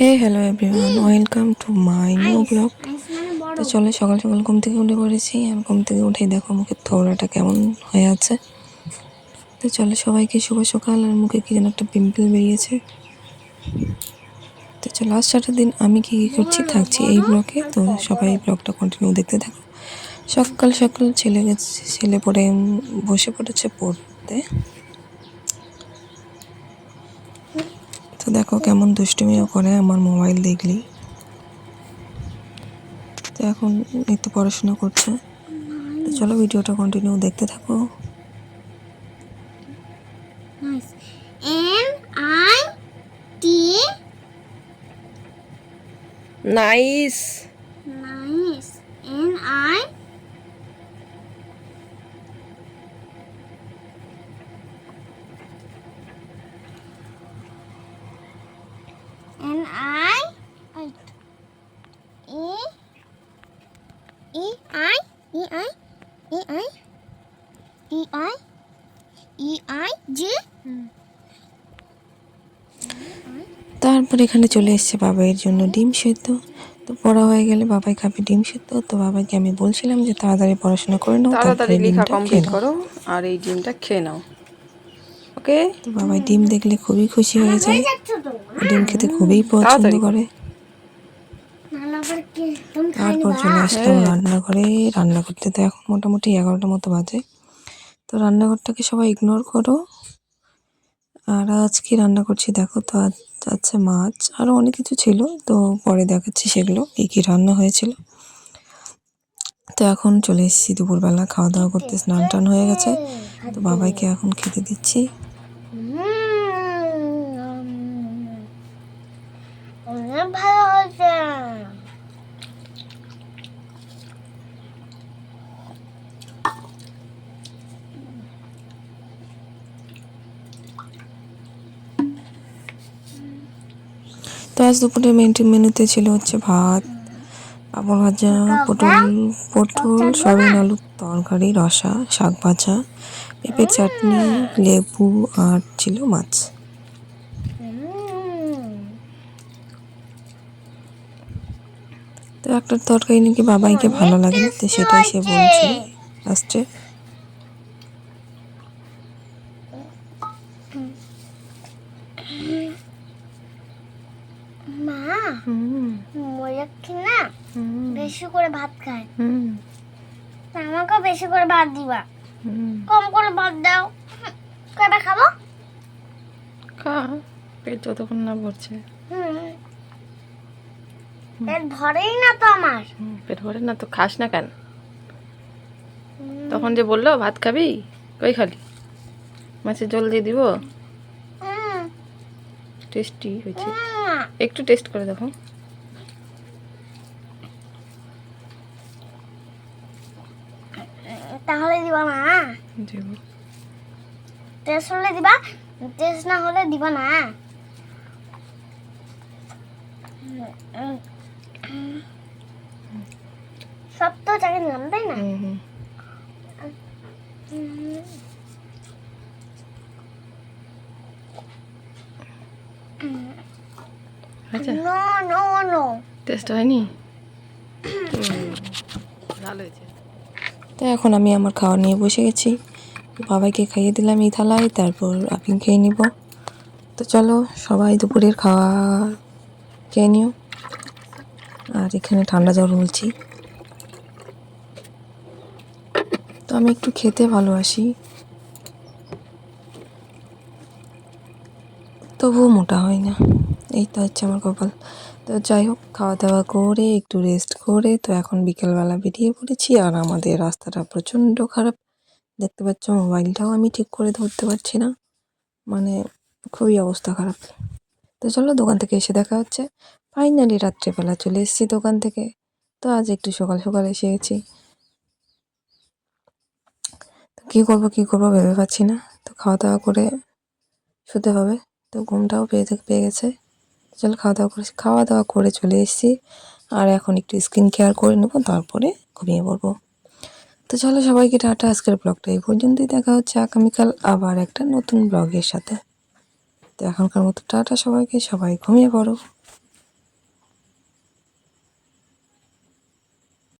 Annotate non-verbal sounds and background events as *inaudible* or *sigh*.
Hey hello everyone welcome to my new vlog তো চলো সকাল সকাল ঘুম থেকে উঠে পড়েছি। আর ঘুম থেকে উঠেই দেখো মুখের থোড়াটা কেমন হয়ে আছে। তো চলো সবাইকে শুভ সকাল। আর মুখে কি যেন একটা পিম্পল বেরিয়েছে। তো চলো লাস্ট চারটা দিন আমি কি কী করছি থাকছি এই ব্লগে তো সবাই ব্লগটা কন্টিনিউ দেখতে থাকো। সকাল সকাল ছেলে গেছে ছেলে পড়ে বসে পড়েছে পড়তে। তো দেখো কেমন দুষ্টুমিও করে আমার মোবাইল দেখলি তো এখন এই তো পড়াশোনা করছে তো চলো ভিডিওটা কন্টিনিউ দেখতে থাকো Nice. N I T nice nice. N E I E I E I E I E I J তারপর এখানে চলে এসছে বাবাইয়ের জন্য ডিম সেদ্ধ। তো পড়া হয়ে গেলে বাবাই খাবে ডিম সেদ্ধ। তো বাবাকে আমি বলছিলাম যে তাড়াতাড়ি পড়াশোনা করে নাও তাড়াতাড়ি লেখা কমপ্লিট করো আর এই ডিমটা খেয়ে নাও। ওকে তো বাবাই ডিম দেখলে খুবই খুশি হয়ে যায়। ডিম খেতে খুবই পছন্দ করে নানা আবার কি তুমি খাই তারপর চলে আসলাম রান্নাঘরে। রান্না করতে তো এখন মোটামুটি এগারোটার মতো বাজে। তো রান্নাঘরটাকে সবাই ইগনোর করো। আর আজ কি রান্না করছি দেখো তো আজ আছে মাছ। আরও অনেক কিছু ছিল তো পরে দেখাচ্ছি সেগুলো কী কী রান্না হয়েছিল। তো এখন চলে এসেছি দুপুরবেলা খাওয়া দাওয়া করতে স্নান টান হয়ে গেছে। তো বাবাইকে এখন খেতে দিচ্ছি অনেক ভালো হয়েছে তো আজ দুপুরে মেনুতে ছিল হচ্ছে ভাত, পাঁপড় ভাজা, পটল পটল, সয়াবিন আলুর তরকারি, রসা, শাক ভাজা, পেঁপের চাটনি, লেবু আর ছিল মাছ। তো একটা তরকারি নাকি বাবাইকে ভালো লাগে তো সেটাই সে বলছে লাস্টে না? বেশি করে ভাত খায় আমাকেও বেশি করে ভাত দিবা। কম করে ভাত দাও। কয়টা খাব? খা পেট যতক্ষণ না ভরছে। পেট ভরেই না তো আমার। পেট ভরে না তো খাস না কেন? তখন যে বলল ভাত খাবি? কই খালি? মাছের জল দিয়ে দিব? টেস্টি হয়েছে। হুম। একটু টেস্ট করে দেখো। তাহলে দিবা না? দেবো। টেস্ট হলে দিবা টেস্ট না হলে দিবা না? সব তো জায়গায় নিলাম তাই না? আচ্ছা। নো নো নো টেস্ট হয়নি? *coughs* ভালো হয়েছে। তো এখন আমি আমার খাওয়া নিয়ে বসে গেছি। বাবাইকে খাইয়ে দিলাম এই থালায় তারপর আপনি খেয়ে নিব। তো চলো সবাই দুপুরের খাওয়া খেয়ে নিও। আর এখানে ঠান্ডা জল বলছি। তো আমি একটু খেতে ভালোবাসি। তবুও মোটা হয় না। এই তো হচ্ছে আমার কপাল। তো যাই হোক খাওয়া দাওয়া করে, একটু রেস্ট করে, তো এখন বিকেলবেলা বেরিয়ে পড়েছি আর আমাদের রাস্তাটা প্রচণ্ড খারাপ। দেখতে পাচ্ছ, মোবাইলটাও আমি ঠিক করে ধরতে পারছি না। মানে খুবই অবস্থা খারাপ। তো চলো, দোকান থেকে এসে দেখা হচ্ছে। ফাইনালি রাত্রেবেলা চলে এসেছি দোকান থেকে। তো আজ একটু সকাল সকাল এসে গেছি। তো কী করব কী করব ভেবে পাচ্ছি না। তো খাওয়া দাওয়া করে শুতে হবে। তো ঘুমটাও পেয়ে পেয়ে গেছে। চল খাওয়া দাওয়া করেছি খাওয়া দাওয়া করে চলে এসেছি। আর এখন একটু স্কিন কেয়ার করে নেব, তারপরে ঘুমিয়ে পড়ব। তো চলো সবাইকে টাটা, আজকের ব্লগটা এই পর্যন্তই। দেখা হচ্ছে আগামীকাল আবার একটা নতুন ব্লগের সাথে। তো এখনকার মতো টাটা সবাইকে, সবাই ঘুমিয়ে পড়ো।